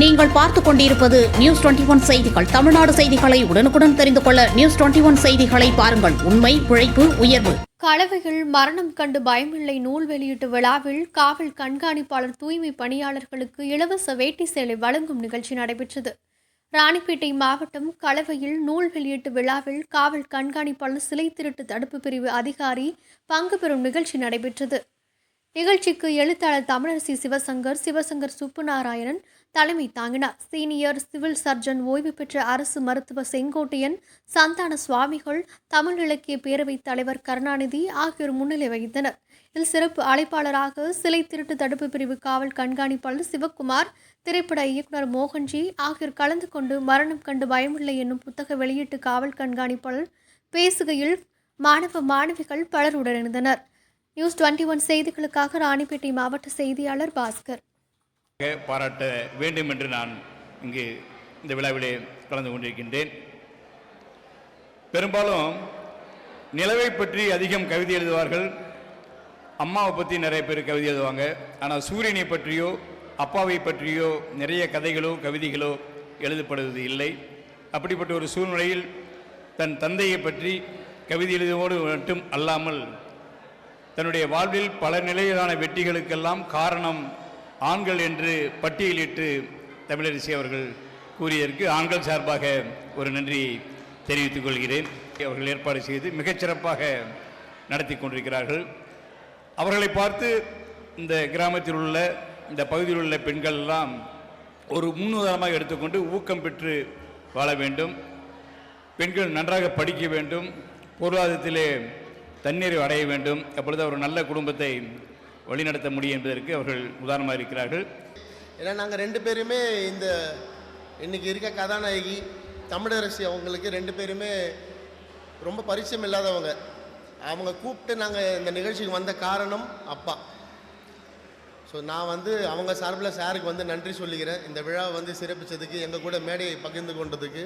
நீங்கள் பார்த்துக் கொண்டிருப்பது நியூஸ் டுவெண்டி ஒன் செய்திகள். தமிழ்நாடு செய்திகளை உடனுக்குடன் தெரிந்து கொள்ள நியூஸ் டுவெண்டி ஒன் செய்திகளை பாருங்கள். உண்மை உழைப்பு உயர்வு. கலவையில் மரணம் கண்டு பயமில்லை நூல் வெளியீட்டு விழாவில் காவல் கண்காணிப்பாளர் தூய்மை பணியாளர்களுக்கு இலவச வேட்டி சேலை வழங்கும் நிகழ்ச்சி நடைபெற்றது. ராணிப்பேட்டை மாவட்டம் கலவையில் நூல் வெளியீட்டு விழாவில் காவல் கண்காணிப்பாளர் சிலை திருட்டு தடுப்பு பிரிவு அதிகாரி பங்கு பெறும் நிகழ்ச்சி நடைபெற்றது. நிகழ்ச்சிக்கு எழுத்தாளர் தமிழரசி சிவசங்கர் சிவசங்கர் சுப்புநாராயணன் தலைமை தாங்கினார். சீனியர் சிவில் சர்ஜன் ஓய்வு பெற்ற அரசு மருத்துவ செங்கோட்டையன் சந்தான சுவாமிகள் தமிழ் இலக்கிய பேரவைத் தலைவர் கருணாநிதி ஆகியோர் முன்னிலை வகித்தனர். இதில் சிறப்பு அழைப்பாளராக சிலை திருட்டு தடுப்பு பிரிவு காவல் கண்காணிப்பாளர் சிவக்குமார் திரைப்பட இயக்குனர் மோகன்ஜி ஆகியோர் கலந்து கொண்டு மரணம் கண்டு பயமில்லை என்னும் புத்தக வெளியீட்டு காவல் கண்காணிப்பாளர் பேசுகையில் மாணவ மாணவிகள் பலர் உடனிருந்தனர். நியூஸ் டுவெண்ட்டி ஒன் செய்திகளுக்காக ராணிப்பேட்டை மாவட்ட செய்தியாளர் பாஸ்கர். பாராட்ட வேண்டும் என்று நான் இங்கு இந்த விழாவிலே கலந்து கொண்டிருக்கின்றேன். பெரும்பாலும் நிலவை பற்றி அதிகம் கவிதை எழுதுவார்கள். அம்மாவை பற்றி நிறைய பேர் கவிதை எழுதுவாங்க. ஆனால் சூரியனை பற்றியோ அப்பாவை பற்றியோ நிறைய கதைகளோ கவிதைகளோ எழுதப்படுவது இல்லை. அப்படிப்பட்ட ஒரு சூழ்நிலையில் தன் தந்தையை பற்றி கவிதை எழுதுவோடு மட்டும் அல்லாமல் தன்னுடைய வாழ்வில் பல நிலையிலான வெற்றிகளுக்கெல்லாம் காரணம் ஆண்கள் என்று பட்டியலிட்டு தமிழரசி அவர்கள் கூறியதற்கு ஆண்கள் சார்பாக ஒரு நன்றியை தெரிவித்துக் கொள்கிறேன். அவர்கள் ஏற்பாடு செய்து மிகச்சிறப்பாக நடத்தி கொண்டிருக்கிறார்கள். அவர்களை பார்த்து இந்த கிராமத்தில் உள்ள இந்த பகுதியில் உள்ள பெண்கள் எல்லாம் ஒரு முன்னுதாரணமாக எடுத்துக்கொண்டு ஊக்கம் பெற்று வாழ வேண்டும். பெண்கள் நன்றாக படிக்க வேண்டும். பொருளாதாரத்திலே தண்ணீரை அடைய வேண்டும். அப்பொழுது அவர் நல்ல குடும்பத்தை வழிநடத்த முடியும் என்பதற்கு அவர்கள் உதாரணமாக இருக்கிறார்கள். ஏன்னா நாங்கள் ரெண்டு பேருமே இந்த இன்றைக்கி இருக்க கதாநாயகி தமிழரசி அவங்களுக்கு ரெண்டு பேருமே ரொம்ப பரிச்சயம் இல்லாதவங்க. அவங்க கூப்பிட்டு நாங்கள் இந்த நிகழ்ச்சிக்கு வந்த காரணம் அப்பா. ஸோ நான் வந்து அவங்க சார்பில் சாருக்கு வந்து நன்றி சொல்லிக்கிறேன் இந்த விழாவை வந்து சிறப்பித்ததுக்கு எங்கள் கூட மேடையை பகிர்ந்து கொண்டதுக்கு.